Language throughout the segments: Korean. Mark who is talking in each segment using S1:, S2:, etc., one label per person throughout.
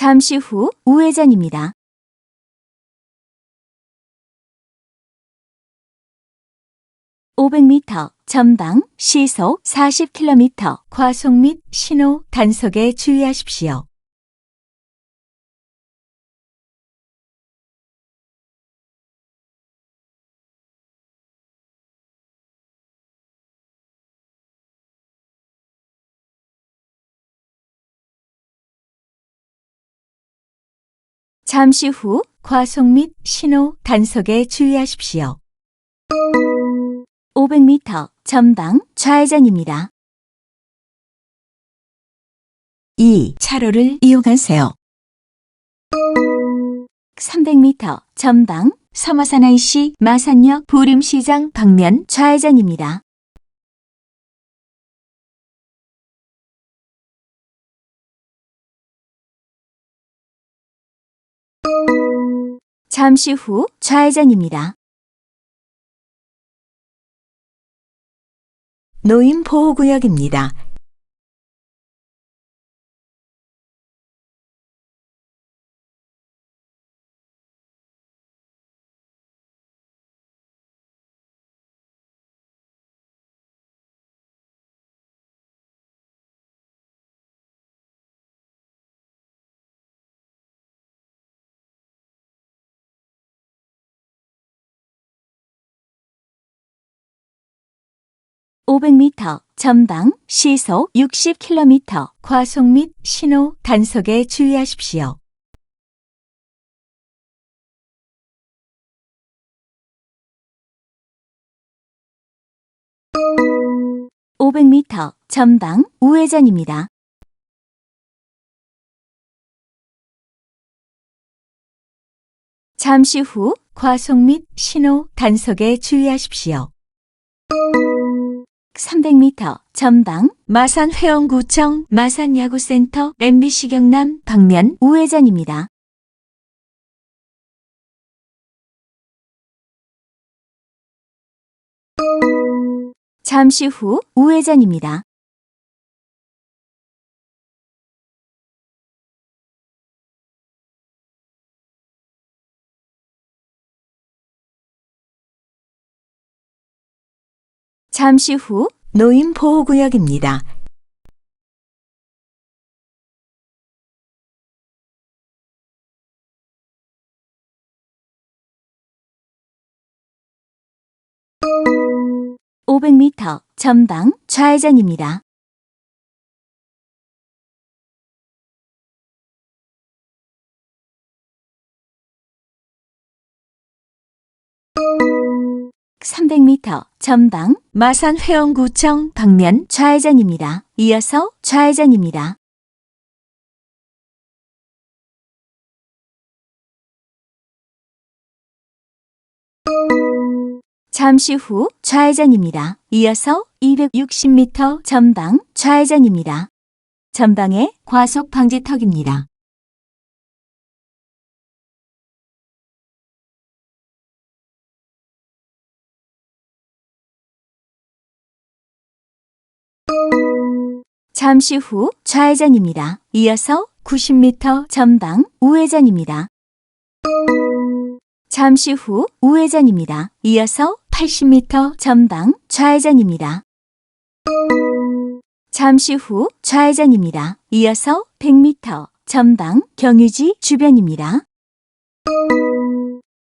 S1: 잠시 후 우회전입니다. (500m) 전방 시속 (40km) 과속 및 신호 단속에 주의하십시오. 잠시 후 과속 및 신호 단속에 주의하십시오. 500m 전방 좌회전입니다. 2. 차로를 이용하세요. 300m 전방 서마산IC 마산역 보림시장 방면 좌회전입니다. 잠시 후 좌회전입니다. 노인 보호구역입니다. (500m) 전방 시속 (60km) 과속 및 신호 단속에 주의하십시오. (500m) 전방 우회전입니다. 잠시 후 과속 및 신호 단속에 주의하십시오. 300m 전방 마산 회원구청 마산야구센터 MBC 경남 방면 우회전입니다. 잠시 후 우회전입니다. 잠시 후 노인 보호구역입니다. (500m) 전방 좌회전입니다. (300m) 전방 마산 회원구청 방면 좌회전입니다. 이어서 좌회전입니다. 잠시 후 좌회전입니다. 이어서 260m 전방 좌회전입니다. 전방에 과속 방지턱입니다. 잠시 후 좌회전입니다. 이어서 90m 전방 우회전입니다. 잠시 후 우회전입니다. 이어서 80m 전방 좌회전입니다. 잠시 후 좌회전입니다. 이어서 100m 전방 경유지 주변입니다.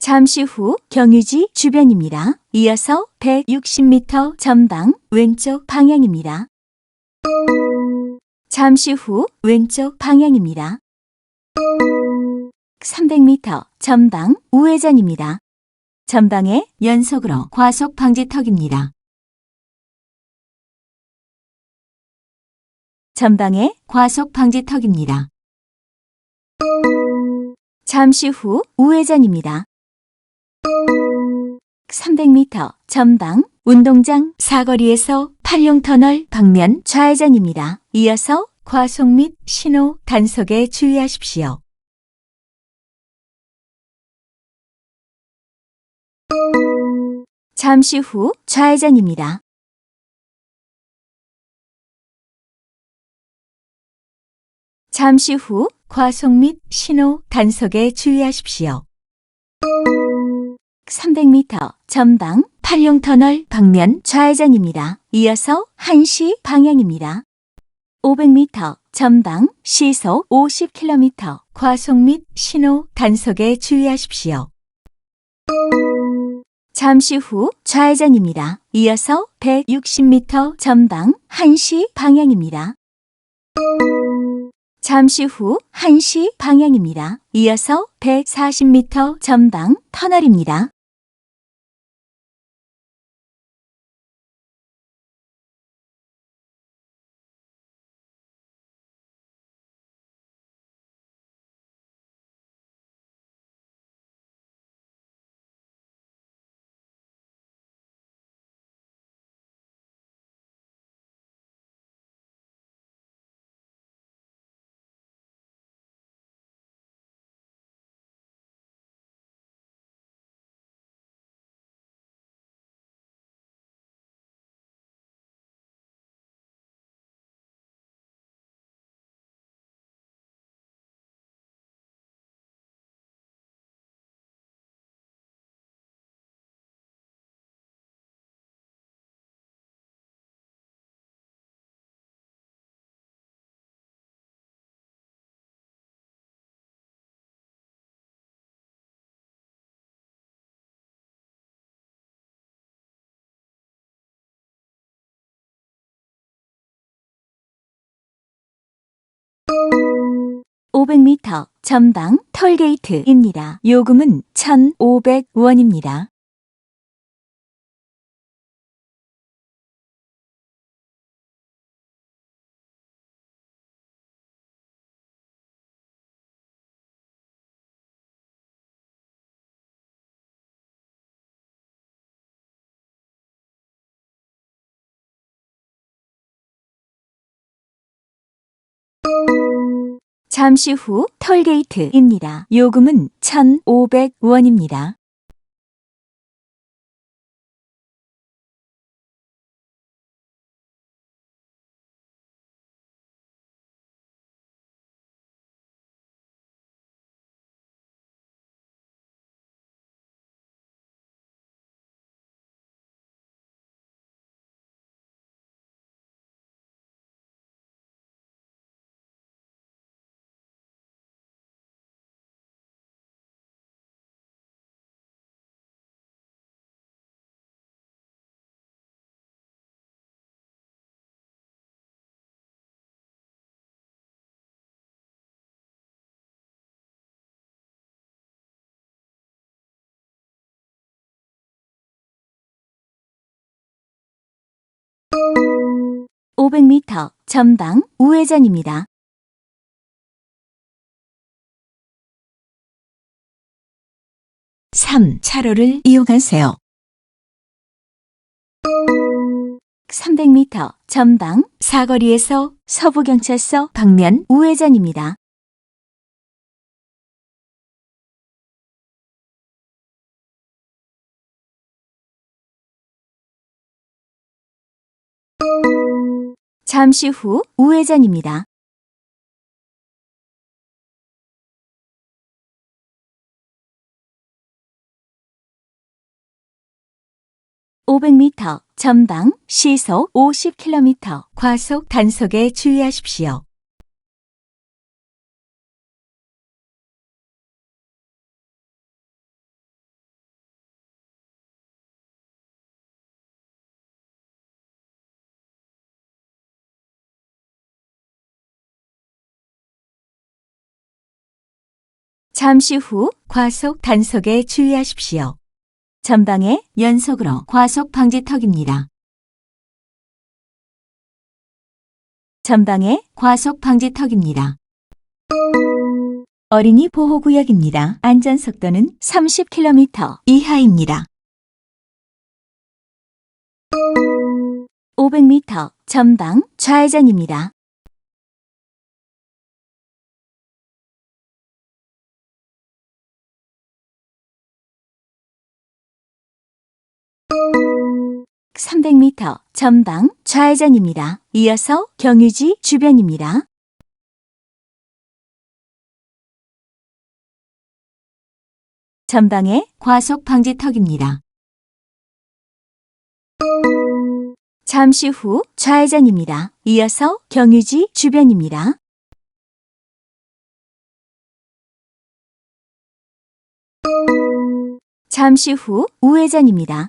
S1: 잠시 후 경유지 주변입니다. 이어서 160m 전방 왼쪽 방향입니다. 잠시 후 왼쪽 방향입니다. 300m 전방 우회전입니다. 전방에 연속으로 과속 방지턱입니다. 전방에 과속 방지턱입니다. 잠시 후 우회전입니다. 300m 전방 운동장 사거리에서 팔룡 터널 방면 좌회전입니다. 이어서 과속 및 신호 단속에 주의하십시오. 잠시 후 좌회전입니다. 잠시 후
S2: 과속 및 신호 단속에 주의하십시오.
S1: 300m 전방 팔룡터널 방면 좌회전입니다. 이어서 1시 방향입니다. 500m 전방 시속 50km
S2: 과속 및 신호 단속에 주의하십시오.
S1: 잠시 후 좌회전입니다. 이어서 160m 전방 1시 방향입니다. 잠시 후 1시 방향입니다. 이어서 140m 전방 터널입니다. (500m) 전방 톨게이트입니다. 요금은 (1,500원입니다) 잠시 후 톨게이트입니다. 요금은 1,500원입니다. (500m) 전방 우회전입니다.
S2: 삼 차로를 이용하세요.
S1: 300m 전방
S2: 사거리에서
S1: 서부경찰서 방면 우회전입니다. 잠시 후 우회전입니다. (500m) 전방 시속 50km
S2: 과속 단속에 주의하십시오.
S1: 잠시 후
S2: 과속 단속에 주의하십시오.
S1: 전방에 연속으로 과속 방지턱입니다. 전방에 과속 방지턱입니다. 어린이 보호구역입니다. 안전속도는 30km 이하입니다. 500m 전방 좌회전입니다. 300m 전방 좌회전입니다. 이어서 경유지 주변입니다. 전방에 과속 방지턱입니다. 잠시 후 좌회전입니다. 이어서 경유지 주변입니다. 잠시 후 우회전입니다.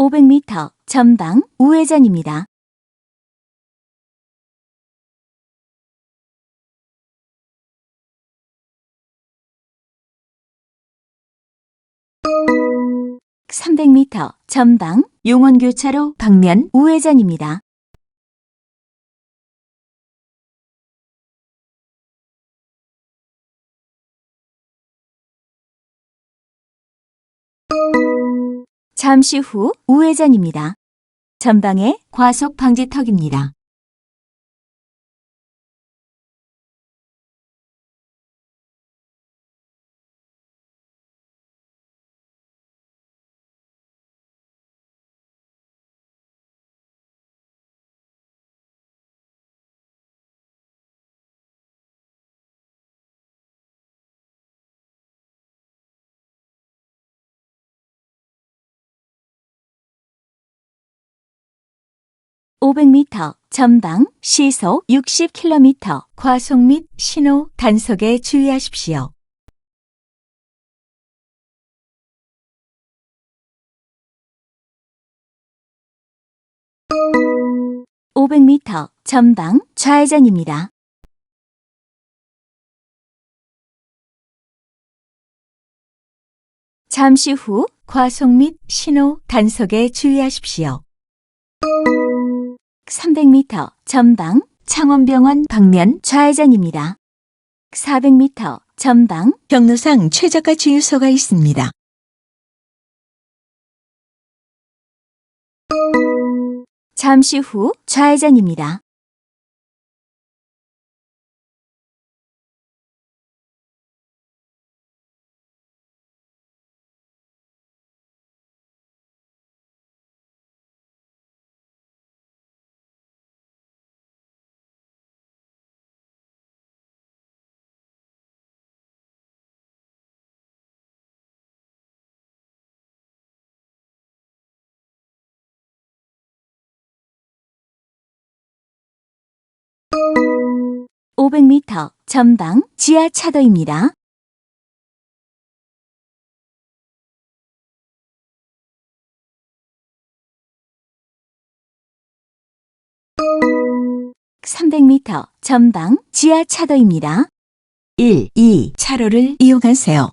S1: (500m) 전방 우회전입니다. (300m) 전방 용원교차로 방면 우회전입니다. 잠시 후 우회전입니다. 전방에 과속 방지턱입니다. (500m) 전방 시속 (60km)
S2: 과속 및 신호 단속에 주의하십시오.
S1: (500m) 전방 좌회전입니다. 잠시 후
S2: 과속 및 신호 단속에 주의하십시오.
S1: 300m 전방 창원병원 방면 좌회전입니다. 400m 전방
S2: 경로상 최저가 주유소가 있습니다.
S1: 잠시 후 좌회전입니다. (500m) 전방 지하 차도입니다. (300m) 전방 지하 차도입니다.
S2: 1, 2 차로를 이용하세요.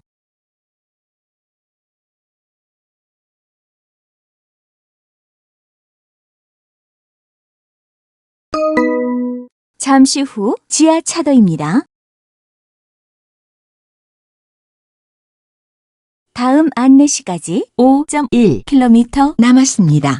S1: 잠시 후 지하 차도입니다. 다음 안내시까지
S2: 5.1km 남았습니다.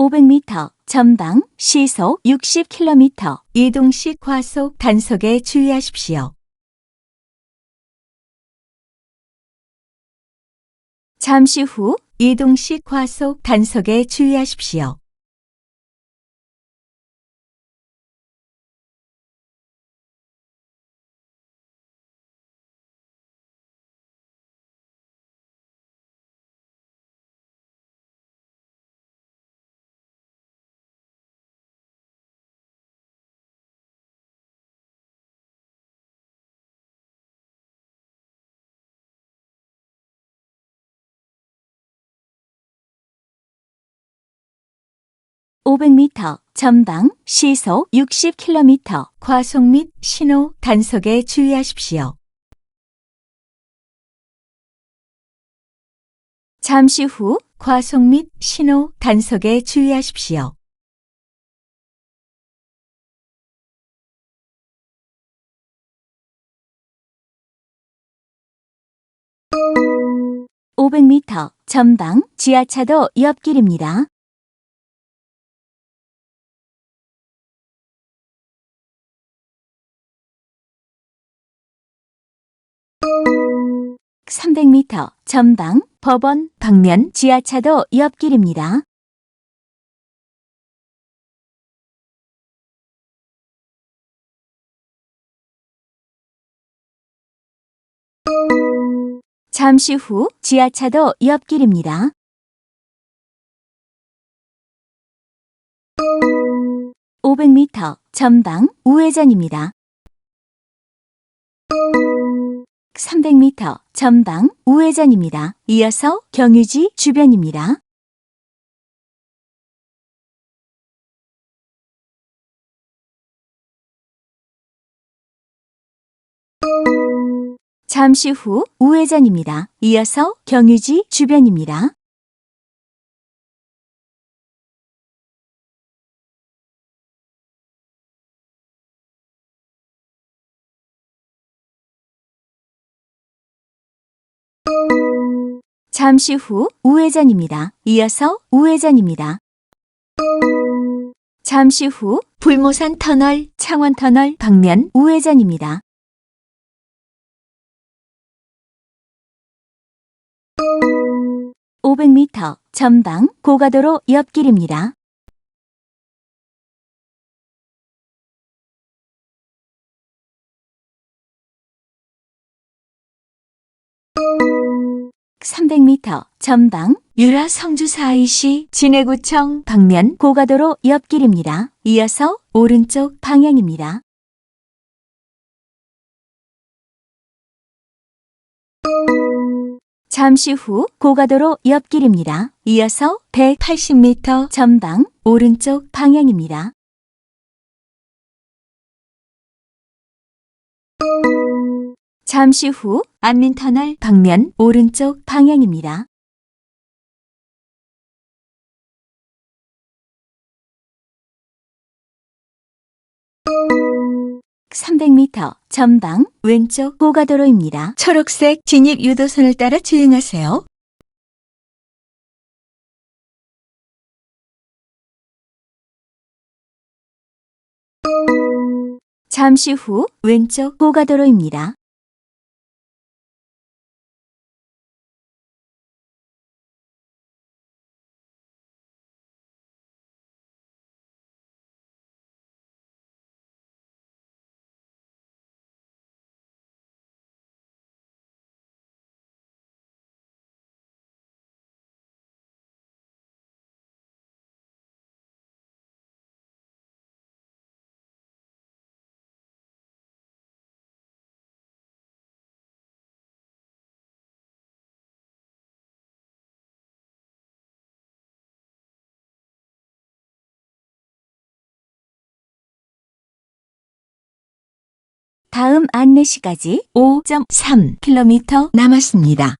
S1: 500m 전방 시속 60km
S2: 이동 시 과속 단속에 주의하십시오.
S1: 잠시 후
S2: 이동 시 과속 단속에 주의하십시오.
S1: 오백 m 전방 시속 60km
S2: 과속 및 신호 단속에 주의하십시오.
S1: 잠시 후
S2: 과속 및 신호 단속에 주의하십시오.
S1: 오백 m 전방 지하차도 옆길입니다. 삼백 m 전방 법원 방면 지하차도 옆길입니다. 잠시 후 지하차도 옆길입니다. 오백 m 전방 우회전입니다. 300m 전방 우회전입니다. 이어서 경유지 주변입니다. 잠시 후 우회전입니다. 이어서 경유지 주변입니다. 잠시 후 우회전입니다. 이어서 우회전입니다. 잠시 후 불모산 터널, 창원 터널 방면 우회전입니다. 오백 m 전방 고가도로 옆길입니다. 삼백 m 전방 유라 성주 사이시 진해구청 방면 고가도로 옆길입니다. 이어서 오른쪽 방향입니다. 잠시 후 고가도로 옆길입니다. 이어서 180m 전방 오른쪽 방향입니다. 잠시 후 안민터널 방면 오른쪽 방향입니다. 삼백 m 전방 왼쪽 고가도로입니다.
S2: 초록색 진입 유도선을 따라 주행하세요.
S1: 잠시 후 왼쪽 고가도로입니다. 다음 안내시까지 5.3km 남았습니다.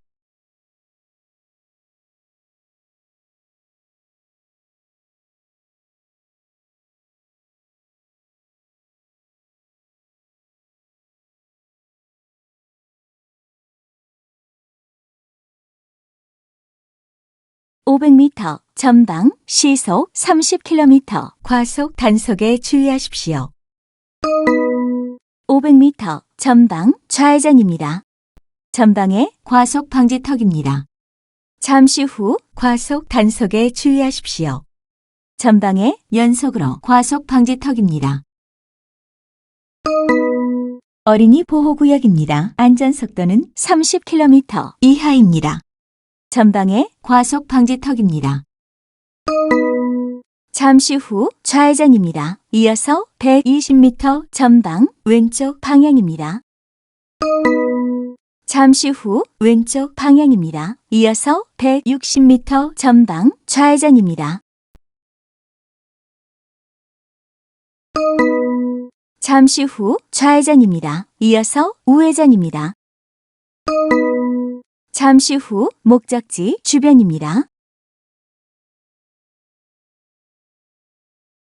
S1: (500m) 전방 시속 (30km)
S2: 과속 단속에 주의하십시오.
S1: 500m 전방 좌회전입니다. 전방에 과속 방지턱입니다. 잠시 후
S2: 과속 단속에 주의하십시오.
S1: 전방에 연속으로 과속 방지턱입니다. 어린이 보호구역입니다. 안전속도는 30km 이하입니다. 전방에 과속 방지턱입니다. 잠시 후 좌회전입니다. 이어서 120m 전방 왼쪽 방향입니다. 잠시 후 왼쪽 방향입니다. 이어서 160m 전방 좌회전입니다. 잠시 후 좌회전입니다. 이어서 우회전입니다. 잠시 후 목적지 주변입니다.